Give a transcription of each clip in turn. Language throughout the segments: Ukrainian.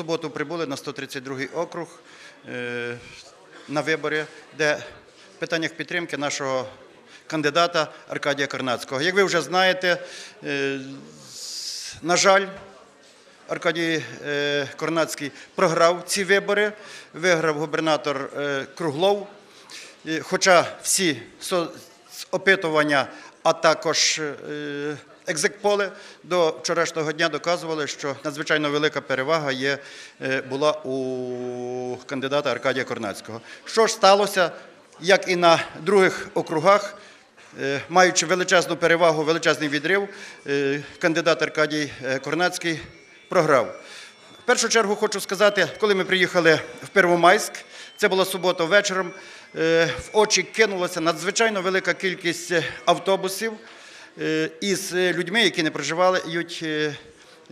суботу прибули на 132 округ е, на вибори, де в питаннях підтримки нашого кандидата Аркадія Корнацького. Як ви вже знаєте, е, на жаль, Аркадій е, Корнацький програв ці вибори, виграв губернатор Круглов. Хоча всі опитування, а також екзекполи до вчорашнього дня доказували, що надзвичайно велика перевага є, е, була у кандидата Аркадія Корнацького. Що ж сталося, як і на других округах, Е, маючи величезну перевагу, величезний відрив, е, кандидат Аркадій Корнацький програв. В першу чергу хочу сказати, коли ми приїхали в Первомайськ, це була субота вечором, в очі кинулася надзвичайно велика кількість автобусів із е, людьми, які не проживають е,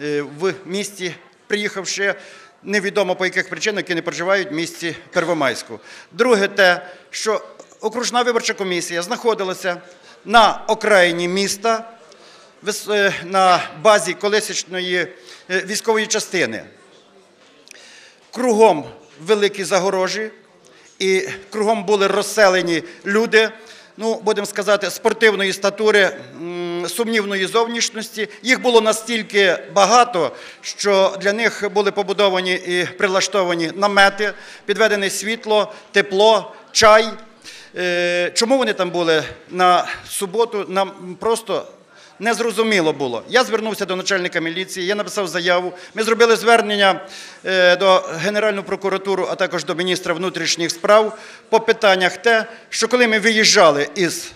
е, в місті, приїхавши невідомо по яких причинах, які не проживають в місті Первомайську. Друге, те, що окружна виборча комісія знаходилася на окраїні міста е, на базі колисячної е, військової частини. Кругом великі загорожі, і кругом були розселені люди, ну, будемо сказати, спортивної статури, сумнівної зовнішності. Їх було настільки багато, що для них були побудовані і прилаштовані намети, підведене світло, тепло, чай. Е, Чому вони там були на суботу? Нам просто незрозуміло було. Я звернувся до начальника міліції, я написав заяву. Ми зробили звернення е, до Генеральну прокуратуру, а також до міністра внутрішніх справ по питаннях те, що коли ми виїжджали із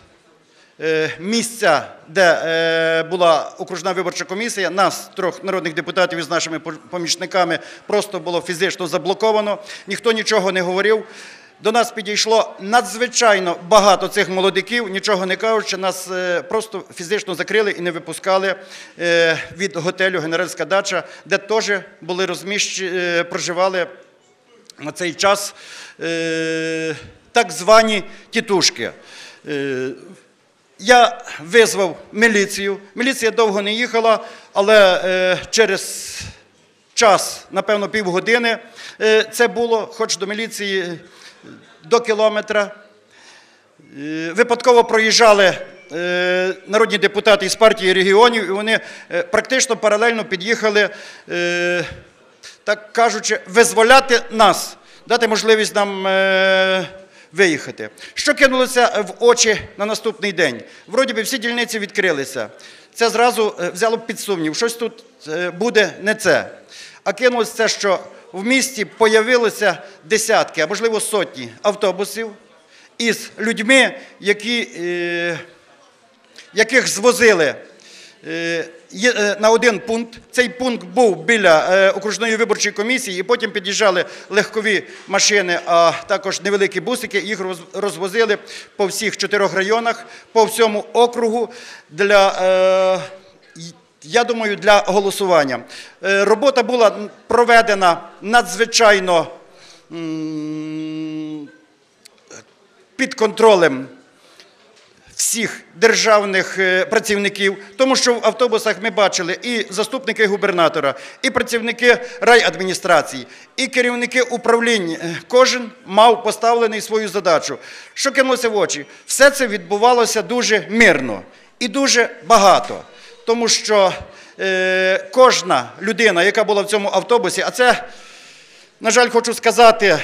е, місця, де е, була окружна виборча комісія, нас, трьох народних депутатів із нашими помічниками, просто було фізично заблоковано, ніхто нічого не говорив. До нас підійшло надзвичайно багато цих молодиків, нічого не кажучи, нас е, просто фізично закрили і не випускали е, від готелю Генеральська дача, де теж були розміщені, е, проживали на цей час так звані тітушки. Я визвав міліцію. Міліція довго не їхала, але через час, напевно, півгодини е, це було, хоч до міліції е, до кілометра. Е, Випадково проїжджали народні депутати із партії регіонів, і вони практично паралельно під'їхали, так кажучи, визволяти нас, дати можливість нам виїхати. Що кинулося в очі на наступний день? Вроді би всі дільниці відкрилися. Це зразу е, взяло під сумнів, щось тут е, буде не це. А кинулося це, що в місті появилося десятки, а можливо сотні автобусів із людьми, які, е, яких звозили на один пункт. Цей пункт був біля е, окружної виборчої комісії, і потім під'їжджали легкові машини, а також невеликі бусики. Їх роз- розвозили по всіх чотирьох районах, по всьому округу для. е, я думаю, для голосування. Е, Робота була проведена надзвичайно під контролем всіх державних е, працівників, тому що в автобусах ми бачили і заступники губернатора, і працівники райадміністрації, і керівники управлінь. Е, Кожен мав поставлений свою задачу. Що кинулося в очі? Все це відбувалося дуже мирно і дуже багато, тому що е, кожна людина, яка була в цьому автобусі, а це на жаль, хочу сказати,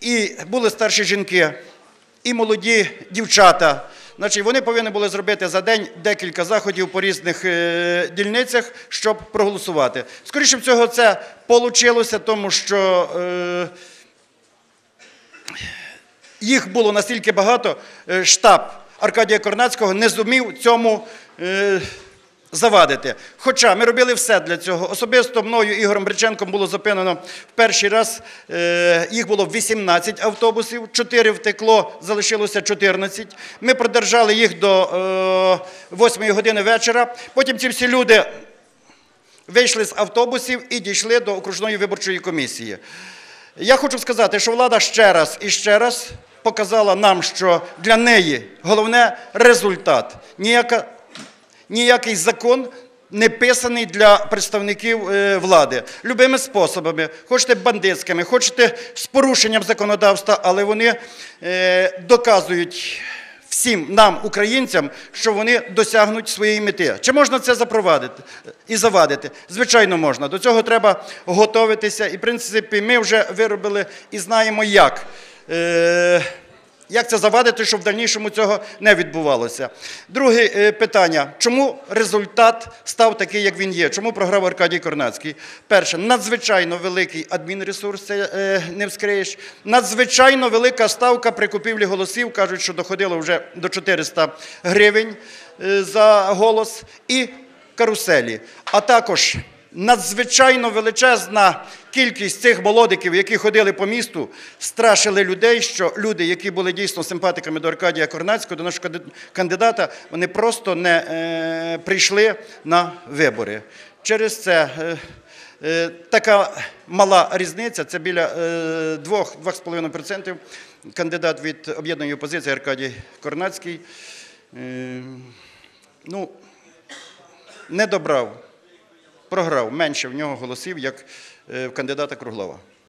і були старші жінки, і молоді дівчата. Значить, вони повинні були зробити за день декілька заходів по різних е, дільницях, щоб проголосувати. Скоріше всього, це вийшло, тому що е, їх було настільки багато, е, штаб Аркадія Корнацького не зумів цьому завадити. Хоча ми робили все для цього. Особисто мною Ігорем Бриченком було зупинено в перший раз. е, Їх було 18 автобусів, 4 втекло, залишилося 14. Ми продержали їх до 8 години вечора. Потім ці всі люди вийшли з автобусів і дійшли до окружної виборчої комісії. Я хочу сказати, що влада ще раз і ще раз показала нам, що для неї головне результат. Ніяка, ніякий закон не писаний для представників е, влади. Любими способами, хочете бандитськими, хочете з порушенням законодавства, але вони е, доказують всім нам, українцям, що вони досягнуть своєї мети. Чи можна це запровадити і завадити? Звичайно, можна. До цього треба готуватися. І, в принципі, ми вже виробили і знаємо, як. Як це завадити, щоб в дальнішому цього не відбувалося? Друге е, питання: чому результат став такий, як він є? Чому програв Аркадій Корнацький? Перше, надзвичайно великий адмінресурс, це е, не вскриєш. Надзвичайно велика ставка при купівлі голосів. Кажуть, що доходило вже до 400 гривень е, за голос. І каруселі. А також надзвичайно величезна кількість цих молодиків, які ходили по місту, страшили людей, що люди, які були дійсно симпатиками до Аркадія Корнацького, до нашого кандидата, вони просто не е, прийшли на вибори. Через це. е, Е, Така мала різниця, це біля е, 2-2,5% кандидат від об'єднаної опозиції Аркадій Корнацький. Е, Ну, не добрав, програв менше в нього голосів, як е, в кандидата Круглова.